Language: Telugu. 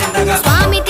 నిండగా స్వామి